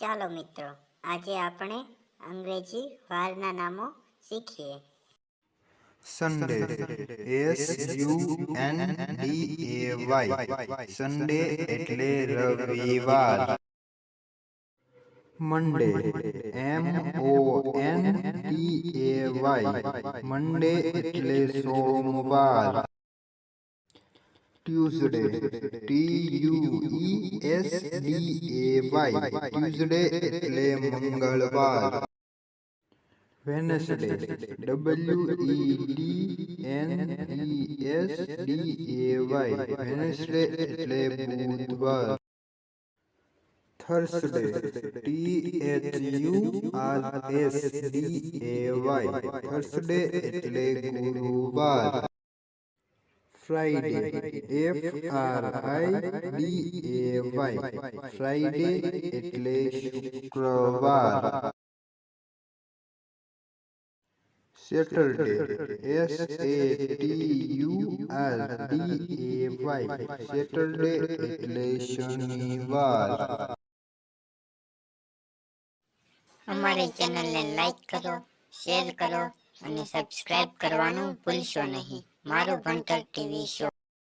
ચાલો મિત્રો, આજે આપણે અંગ્રેજી વારના નામો શીખીએ. Sunday S U N D A Y Sunday એટલે રવિવાર. Monday M O N T A Y Monday એટલે સોમવાર. Tuesday T U E S D A Y Tuesday એટલે મંગળવાર Wednesday W E D N E S D A Y Wednesday એટલે બુધવાર Thursday T H U R S D A Y Thursday એટલે ગુરુવાર Friday F R I D A Y Friday એટલે શુક્રવાર Saturday S A T U R D A Y Saturday એટલે શનિવાર અમારી ચેનલને લાઈક કરો શેર કરો અને સબસ્ક્રાઇબ કરવાનું ભૂલશો નહીં. મારું ભણતર ટીવી શો